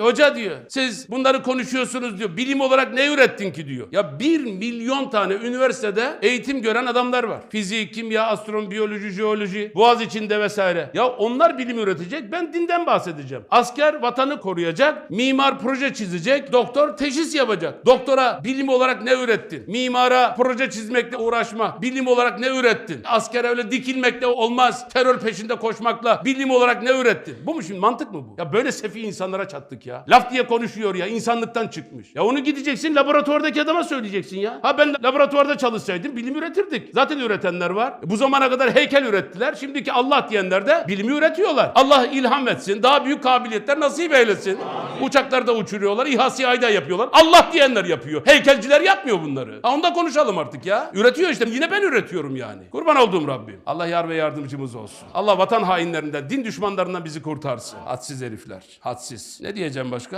Hoca diyor siz bunları konuşuyorsunuz diyor. Bilim olarak ne ürettin ki diyor. Ya bir milyon tane üniversitede eğitim gören adamlar var. Fizik, kimya, astronomi, biyoloji, jeoloji, boğaz içinde vesaire. Ya onlar bilim üretecek ben dinden bahsedeceğim. Asker vatanı koruyacak, mimar proje çizecek, doktor teşhis yapacak. Doktora bilim olarak ne ürettin? Mimara proje çizmekle uğraşma. Bilim olarak ne ürettin? Askere öyle dikilmekle olmaz. Terör peşinde koşmakla bilim olarak ne ürettin? Bu mu şimdi mantık mı bu? Ya böyle sefi insanlara çattık ya. Laf diye konuşuyor ya insanlıktan çıkmış. Ya onu gideceksin laboratuvardaki adama söyleyeceksin ya. Ha ben laboratuvarda çalışsaydım bilim üretirdik. Zaten üretenler var. E, Bu zamana kadar heykel ürettiler. Şimdiki Allah diyenler de bilimi üretiyorlar. Allah ilham etsin. Daha büyük kabiliyetler nasip eylesin. Uçaklarda uçuruyorlar. İHA'sı ayda yapıyorlar. Allah diyenler yapıyor. Heykelciler yapmıyor bunları. Ha onda konuşalım artık ya. Üretiyor işte. Yine ben üretiyorum yani. Kurban olduğum Rabbim. Allah yar ve yardımcımız olsun. Allah vatan hainlerinden, din düşmanlarından bizi kurtarsın. Hadsiz herifler. Hadsiz. Ne diyeceğim başka?